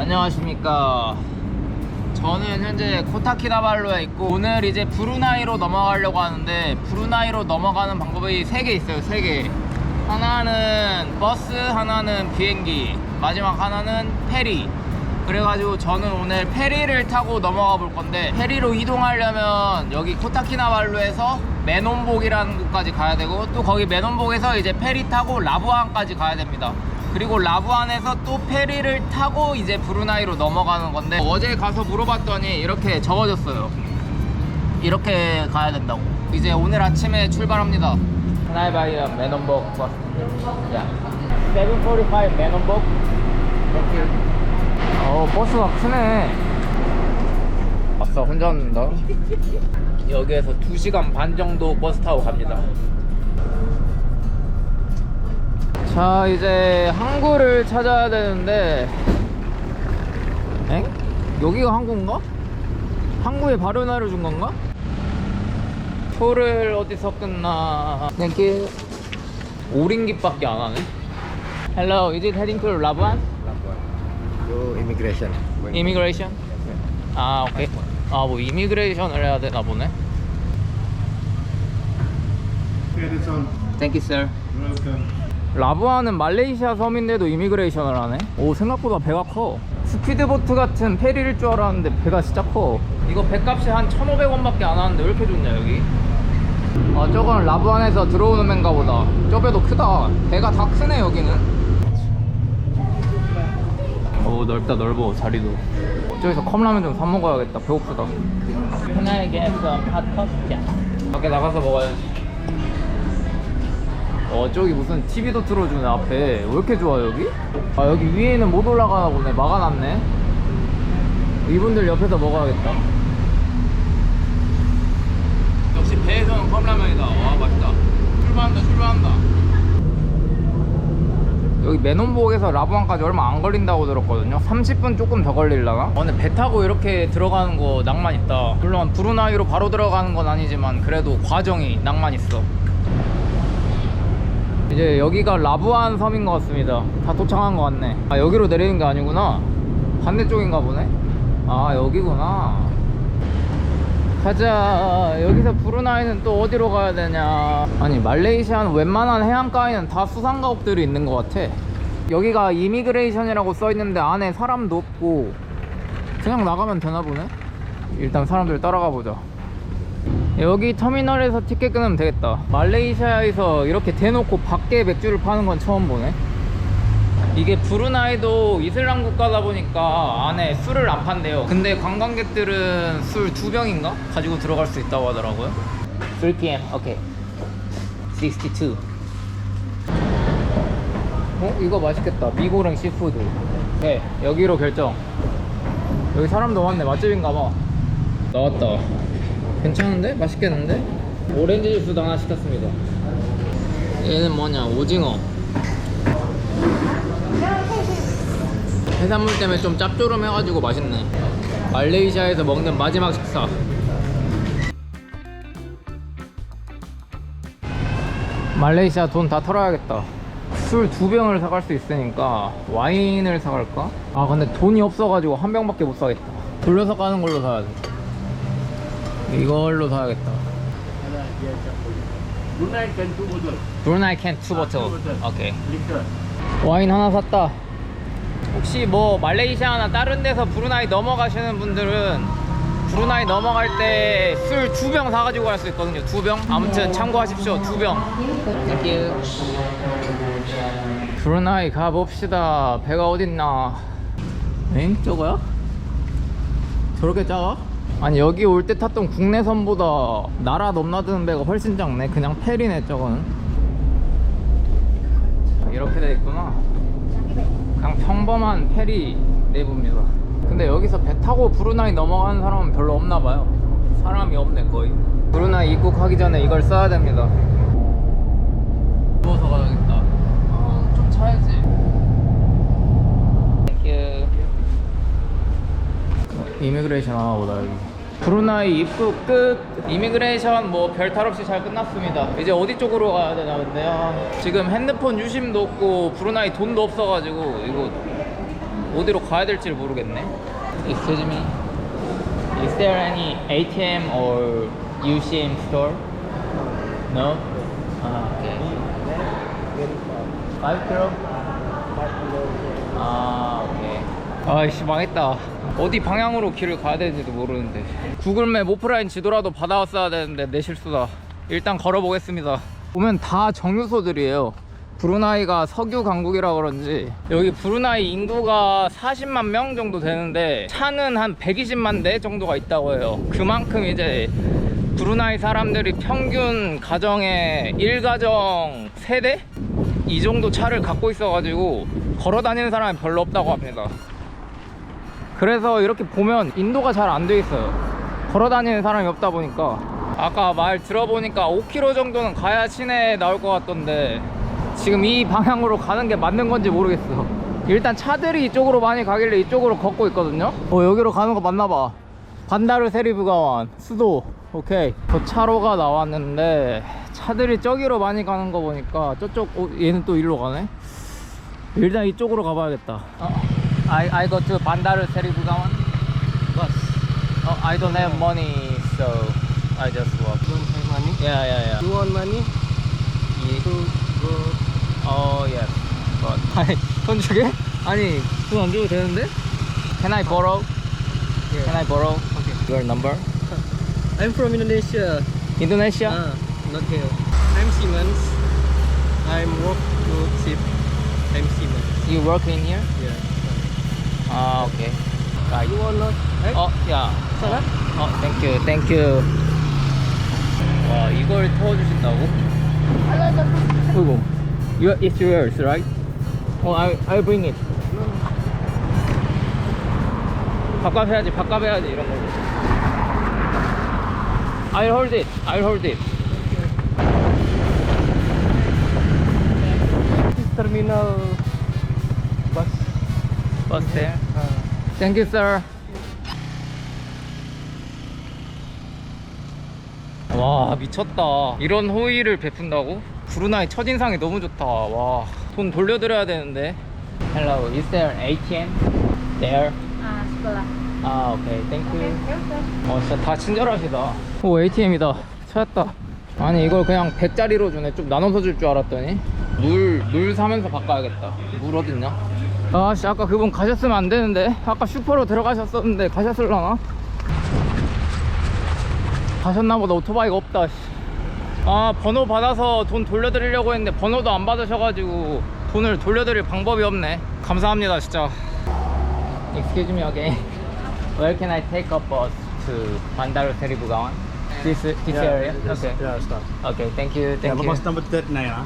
안녕하십니까. 저는 현재 코타키나발루에 있고 오늘 이제 브루나이로 넘어가려고 하는데 브루나이로 넘어가는 방법이 세개 있어요. 세 개. 하나는 버스, 하나는 비행기, 마지막 하나는 페리. 그래가지고 저는 오늘 페리를 타고 넘어가 볼 건데 페리로 이동하려면 여기 코타키나발루에서 메논복이라는 곳까지 가야 되고 또 거기 메논복에서 이제 페리 타고 라부안까지 가야 됩니다. 그리고 라부안에서 또 페리를 타고 이제 브루나이로 넘어가는 건데 어제 가서 물어봤더니 이렇게 적어졌어요. 이렇게 가야 된다고. 이제 오늘 아침에 출발합니다. Can I buy a 메논복 bus? Yeah. 745 메논복. Thank you. 어 버스가 크네 아싸 혼자 왔는다 여기에서 2시간 반 정도 버스 타고 갑니다 자 이제 항구를 찾아야 되는데 엥? 여기가 항구인가? 항구에 바르나를 준 건가? 표를 어디서 끊나 땡큐 오링깃밖에 안 하네 Hello, is it heading to Labuan? To immigration. 이미그레이션? 아 오케이 아뭐 이미그레이션을 해야 되나 보네 on. 땡큐 sir Welcome. 라부아는 말레이시아 섬인데도 이미그레이션을 하네? 오 생각보다 배가 커. 스피드보트 같은 페리일 줄 알았는데 배가 진짜 커. 이거 배값이 한 1,500원밖에 안 하는데 왜 이렇게 좋냐 여기? 아 저건 라부안에서 들어오는 배인가 보다. 저 배도 크다. 배가 다 크네 여기는. 오 넓다 넓어 자리도. 저기서 컵라면 좀 사 먹어야겠다. 배고프다. Can I get some hot coffee? 밖에 나가서 먹어야지 어 저기 무슨 TV도 틀어주네 앞에. 왜 이렇게 좋아 여기? 아 여기 위에는 못 올라가나 보네. 막아놨네. 이분들 옆에서 먹어야겠다. 역시 배에서는 컵라면이다. 와 맛있다. 출발한다 출발한다. 여기 메논복에서 라부안까지 얼마 안 걸린다고 들었거든요. 30분 조금 더 걸릴라나? 어, 근데 배 타고 이렇게 들어가는 거 낭만 있다. 물론 브루나이로 바로 들어가는 건 아니지만 그래도 과정이 낭만 있어 이제 여기가 라부안 섬인 것 같습니다. 다 도착한 것 같네. 아 여기로 내리는 게 아니구나. 반대쪽인가 보네? 아 여기구나. 가자. 여기서 브루나이는 또 어디로 가야 되냐? 아니 말레이시아는 웬만한 해안가에는 다 수상가옥들이 있는 것 같아. 여기가 이미그레이션이라고 써있는데 안에 사람도 없고 그냥 나가면 되나 보네? 일단 사람들 따라가 보자 여기 터미널에서 티켓 끊으면 되겠다. 말레이시아에서 이렇게 대놓고 밖에 맥주를 파는 건 처음 보네. 이게 브루나이도 이슬람 국가다 보니까 안에 술을 안 판대요. 근데 관광객들은 술 두 병인가? 가지고 들어갈 수 있다고 하더라고요. 3pm 오케이. 62 어? 이거 맛있겠다. 미고랭 시푸드. 네 여기로 결정. 여기 사람도 많네. 맛집인가 봐. 나왔다 괜찮은데? 맛있겠는데? 오렌지 주스도 하나 시켰습니다. 얘는 뭐냐? 오징어. 해산물 때문에 좀 짭조름해가지고 맛있네. 말레이시아에서 먹는 마지막 식사. 말레이시아 돈 다 털어야겠다. 술 두 병을 사갈 수 있으니까 와인을 사갈까? 아 근데 돈이 없어가지고 한 병밖에 못 사겠다. 돌려서 가는 걸로 사야 돼 이걸로 사야겠다 Brunei can two bottle. 브루나이 캔2 버틀 오케이. 와인 하나 샀다. 혹시 뭐 말레이시아나 다른 데서 브루나이 넘어가시는 분들은 브루나이 넘어갈 때 술 두 병 사가지고 갈 수 있거든요. 두 병. 아무튼 참고하십시오. 두 병. 브루나이 가봅시다. 배가 어딨나? 엥? 저거야? 저렇게 작아? 아니 여기 올 때 탔던 국내선보다 나라 넘나드는 배가 훨씬 작네. 그냥 페리네 저거는. 이렇게 돼 있구나. 그냥 평범한 페리 내부입니다. 근데 여기서 배 타고 브루나이 넘어가는 사람은 별로 없나 봐요. 사람이 없네 거의. 브루나이 입국하기 전에 이걸 써야 됩니다. 누워서 가야겠다. 어, 좀 차야지. 땡큐. 이미그레이션 하나 보다 여기. 브루나이 입국 끝. 이미그레이션 뭐 별 탈 없이 잘 끝났습니다. 이제 어디 쪽으로 가야 되나 근데요. 지금 핸드폰 유심도 없고 브루나이 돈도 없어가지고 이거 어디로 가야 될지 모르겠네. Excuse me. Is there any ATM or UCM store? No. 아, okay. Five kilo. 아, 오케이. 아이씨 망했다. 어디 방향으로 길을 가야 되는지도 모르는데. 구글맵 오프라인 지도라도 받아왔어야 되는데 내 실수다. 일단 걸어보겠습니다. 보면 다 정유소들이에요. 브루나이가 석유 강국이라 그런지 여기 브루나이 인구가 40만 명 정도 되는데 차는 한 120만 대 정도가 있다고 해요. 그만큼 이제 브루나이 사람들이 평균 가정에 1가정 세대 이 정도 차를 갖고 있어가지고 걸어 다니는 사람이 별로 없다고 합니다. 그래서 이렇게 보면 인도가 잘 안 돼 있어요. 걸어 다니는 사람이 없다 보니까 아까 말 들어보니까 5km 정도는 가야 시내에 나올 것 같던데 지금 이 방향으로 가는 게 맞는 건지 모르겠어. 일단 차들이 이쪽으로 많이 가길래 이쪽으로 걷고 있거든요. 어 여기로 가는 거 맞나 봐. 반다르 세리브가완 수도. 오케이. 저 차로가 나왔는데 차들이 저기로 많이 가는 거 보니까 저쪽 어, 얘는 또 일로 가네. 일단 이쪽으로 가봐야겠다. 어, I I go to 반다르 세리브가완. Bus. Oh, I don't have money, so I just walk. Don't have money. Yeah, yeah, yeah. You want money 예. to go? 어, 예. 아니, 돈 주게? 아니, 돈 안 줘도 되는데? Can I borrow? Can I borrow? Okay. Your number? I'm from Indonesia. Indonesia? Ah, not here. I'm Siemens. I'm work to ship. I'm Siemens. You work in here? Yeah. 아, 오케이. Right. You want not? Eh? 어, 야. Salad? 어, 땡큐, 땡큐. 와, 이걸 태워주신다고? 어이구. You, it's yours, right? 어, I, I'll bring it. 밥값 해야지, 밥값 해야지, 이런 거. I'll hold it, I'll hold it. This terminal bus. There. Ah. Thank you, sir. 와 미쳤다. 이런 호의를 베푼다고? 브루나이 첫인상이 너무 좋다. 와, 돈 돌려드려야 되는데. Hello, is there ATM? There. Ah, sebelah. 아, 오케이, thank you. Ya udah. 어, 진짜 다 친절하시다. 오, ATM이다. 찾았다. 아니, 이걸 그냥 100짜리로 주네. 좀 나눠서 줄 줄 알았더니. 물, 물 사면서 바꿔야겠다. 물 어딨냐? 아씨, 아까 그분 가셨으면 안 되는데. 아까 슈퍼로 들어가셨었는데, 가셨을라나? 가셨나보다 오토바이가 없다, 씨. 아, 번호 받아서 돈 돌려드리려고 했는데, 번호도 안 받으셔가지고, 돈을 돌려드릴 방법이 없네. 감사합니다, 진짜. Excuse me again. Where can I take a bus to Bandar Seri Begawan? This this area. Okay. Yeah, start. Okay. Thank you. Yeah, Thank you. bus number 39, huh?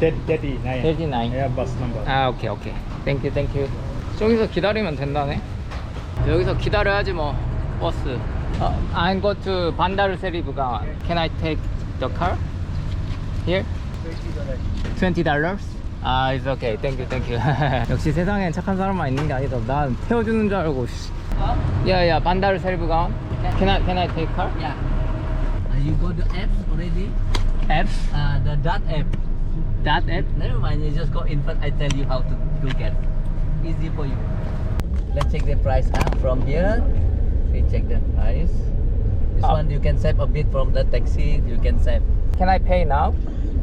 Ten nine. 39. 39. Yeah, bus number. 아 오케이 오케이. Thank you. Thank you. 저기서 기다리면 된다네. 여기서 기다려야지 뭐 버스. 어, I'm go to Bandar Seri Begawan. Can I take the car? Here? Twenty dollars. 아, it's okay. Thank you, thank you. 역시 세상엔 착한 사람만 있는 게 아니다. 난 태워주는 줄 알고. 씨. 야, 야, 반다르 세리브가. Can I, can I take car? Yeah. Uh, you go to apps already? Apps? Uh, the dot app. That? Never mind, you just go in front. I tell you how to, to get. Easy for you. Let's check the price. Ah, from here, we check the price. This Ah. one you can save a bit from the taxi. You can save Can I pay now?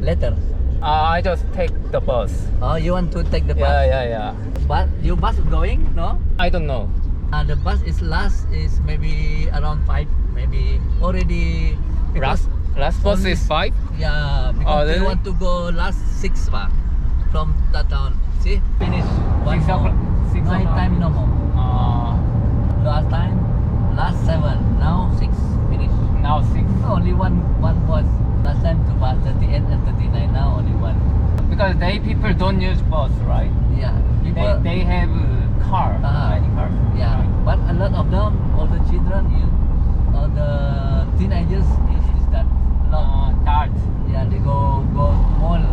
later. Uh, I just take the bus. Oh, you want to take the bus? Yeah, yeah, yeah. But your bus going? No. I don't know. Uh, the bus is last is maybe around five. Maybe already. because- Last, last bus only- is five? Yeah, because Oh, they want to go last six pa from that town. See, finish one Six more. six o'clock. time no more. Uh, Last time, last seven. Now six. Finish. now six. Only one one bus. Last time to bus 38 and 39. Now only one. Because they people don't use bus, right? Yeah. They, People. they have uh, car, Ah, many cars. yeah, but a lot of them, all the children, you, all the teenagers, is, is that Uh, lot. that. Yeah, they go go mall,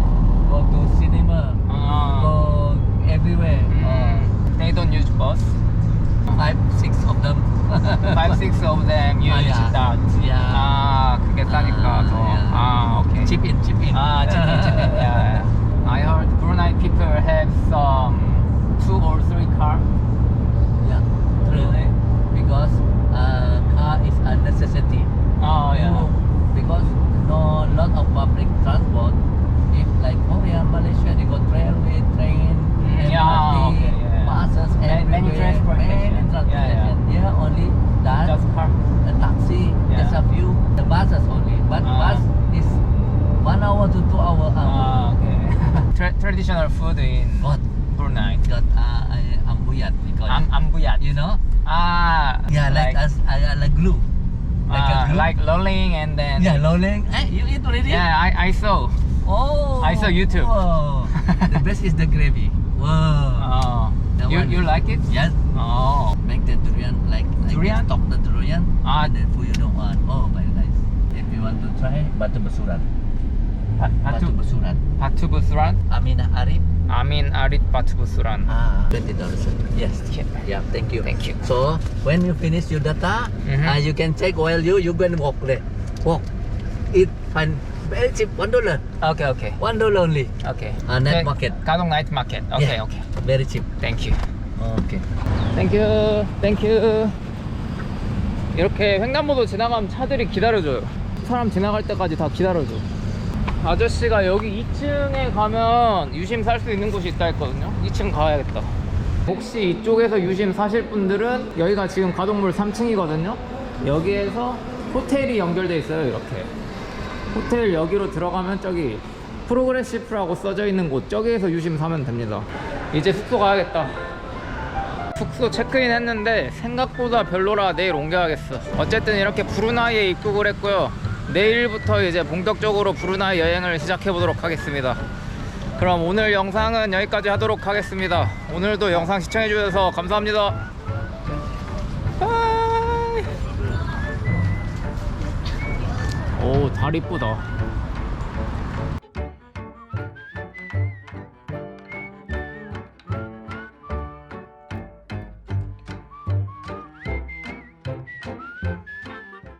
go to cinema, Uh, go everywhere. mm, they don't use bus. Uh, five, six of them. Five, six of them use 아, yeah. that. Yeah. 아, 그게 싸니까 아, 더. yeah. 아, 오케이. Chip in, chip in. 아, chicken, chicken. Yeah. I heard traditional food in What? Brunei? Got uh, uh, ambuyat we call Am it. ambuyat. You know? Ah, Yeah, like, us, uh, like glue. Like ah, glue. like lolling and then. yeah, lolling. Hey, you eat already? Yeah, I, I saw. Oh. I saw YouTube. Oh. the best is the gravy. Wow. Oh, you one you like it? Yes. Oh, Make the durian like, like Durian? this, top the durian. Ah. And then food you don't want. Oh, very nice. If you want to try, batu besuran. Batu 바투 besuran. 바투부스란. Aminah Arif. 아민 아릿 바투부스란. Ah, twenty dollars. Yes. Okay. Yeah, thank you. Thank you. So when you finish your data, Mhm. uh, you can check while you you and walk there. Walk. Eat fine. Very cheap. One dollar. 오케이 오케이 One dollar only. 오케이. 아, night 네, market. 가동 나이트 마켓. 오케이 Yeah. 오케이. Very cheap. 땡큐. Okay. 땡큐. 땡큐. 이렇게 횡단보도 지나가면 차들이 기다려줘요. 사람 지나갈 때까지 다 기다려줘. 아저씨가 여기 2층에 가면 유심 살 수 있는 곳이 있다 했거든요. 2층 가야겠다. 혹시 이쪽에서 유심 사실 분들은 여기가 지금 가동물 3층이거든요. 여기에서 호텔이 연결돼 있어요. 이렇게. 호텔 여기로 들어가면 저기 프로그레시프라고 써져 있는 곳 저기에서 유심 사면 됩니다. 이제 숙소 가야겠다. 숙소 체크인 했는데 생각보다 별로라 내일 옮겨야겠어. 어쨌든 이렇게 브루나이에 입국을 했고요. 내일부터 이제 본격적으로 브루나이 여행을 시작해 보도록 하겠습니다. 그럼 오늘 영상은 여기까지 하도록 하겠습니다. 오늘도 영상 시청해 주셔서 감사합니다. 바이. 오, 달 이쁘다.